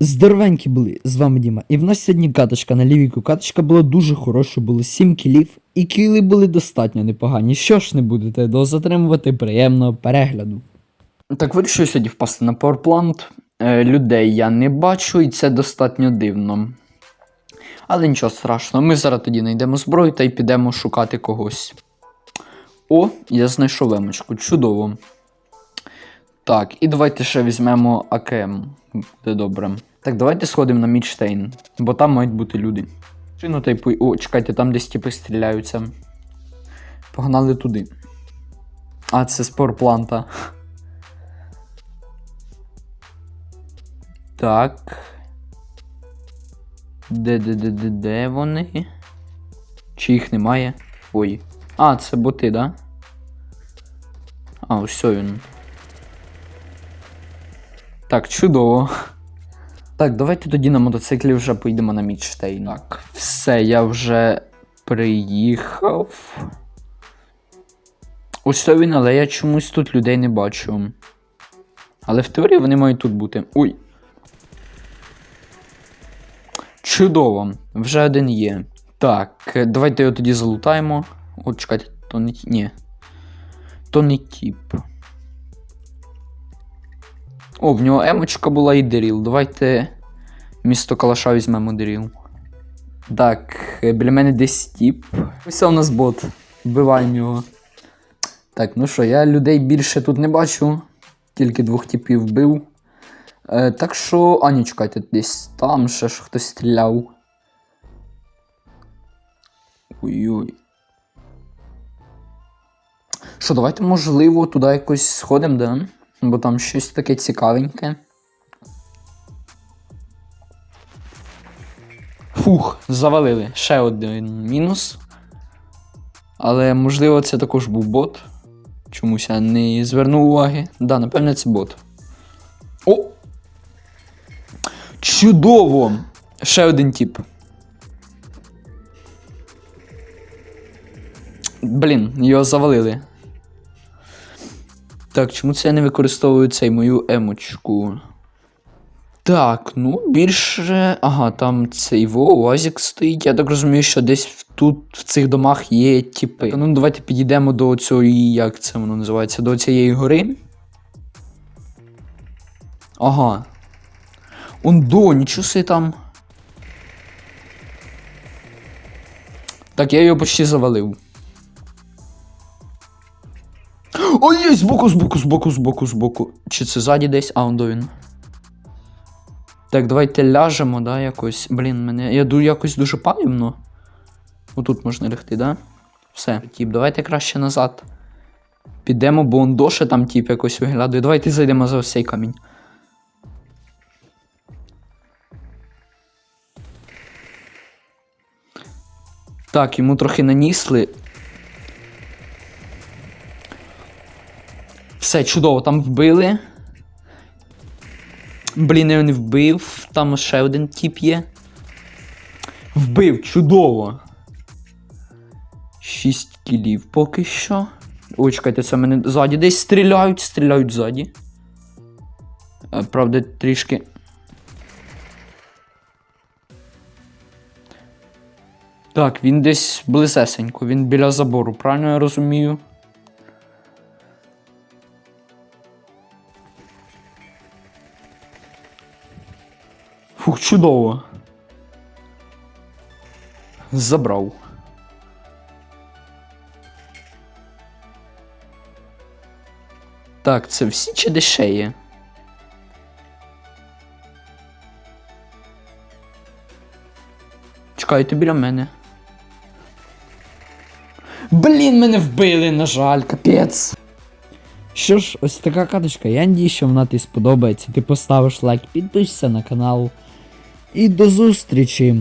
Здоровенькі були, з вами Діма. І в нас сьогодні каточка на лівіку. Каточка була дуже хороша, було 7 кілів, і кіли були достатньо непогані. Що ж не будете дозатримувати приємного перегляду. Так вирішую сьогодні впасти на пауерплант. Е, людей я не бачу, і це достатньо дивно. Але нічого страшного, ми зараз тоді знайдемо зброю та й підемо шукати когось. О, я знайшов емочку, чудово. Так, і давайте ще візьмемо АКМ. Буде добре. Так, давайте сходимо на Мідштейн, бо там мають бути люди. Чину типу. О, чекайте, там десь типи стріляються. Погнали туди. А, це спорпланта. Так. Де, де, де, де, де вони? Чи їх немає? Ой. А, це боти, да? А, ось він. Так, чудово. Так, давайте тоді на мотоциклі вже поїдемо на Мідштейн. Так, все, я вже приїхав. Ось він, але я чомусь тут людей не бачу. Але в теорії вони мають тут бути. Ой. Чудово, вже один є. Так, давайте його тоді залутаємо. От, чекайте, то не. Ні. То не тіп. О, в нього емочка була і деріл. Давайте місто Калаша візьмемо деріл. Так, е, біля мене десь тіп. Ось у нас бот. Вбиваємо його. Так, ну що, я людей більше тут не бачу. Тільки двох тіпів вбив. Е, так що. А, ні, чекайте, десь там ще ж хтось стріляв. Ой-ой. Що, давайте, можливо, туди якось сходимо, да? Бо там щось таке цікавеньке. Фух, завалили. Ще один мінус. Але можливо це також був бот. Чомусь я не звернув уваги. Да, напевне, це бот. О! Чудово! Ще один тип. Блін, його завалили. Так, чому це я не використовую цей мою емочку? Так, ну більше. Ага, там цей во, стоїть. Я так розумію, що десь тут в цих домах є тіпи. Ну, давайте підійдемо до цієї, як це воно називається, до цієї гори. Ага. Он до, нічого си там. Так, я його почти завалив. Ой, є, збоку, збоку, збоку, збоку, збоку. Чи це ззаді десь? А, он до він. Так, давайте ляжемо, да, якось. Блін, мене. Я ду якось дуже палівно. Отут можна лягти, да? Все, тіп, давайте краще назад. Підемо, бо он доше там тіп якось виглядає. Давайте зайдемо за цей камінь. Так, йому трохи нанісли. Все, чудово, там вбили. Блін, не вбив. Там ще один тип є. Вбив, чудово. 6 кілів поки що. Ой, чекайте, це мене ззаді десь стріляють, стріляють ззаді. Е, Правда, трішки. Так, він десь близесенько, він біля забору, правильно я розумію? Фух, чудово. Забрав. Так, це всі чи де ще є? Чекайте біля мене. Блін, мене вбили, на жаль, капець. Що ж, ось така каточка. Я надію, що вона тобі сподобається. Ти поставиш лайк, підпишся на канал. І до зустрічі!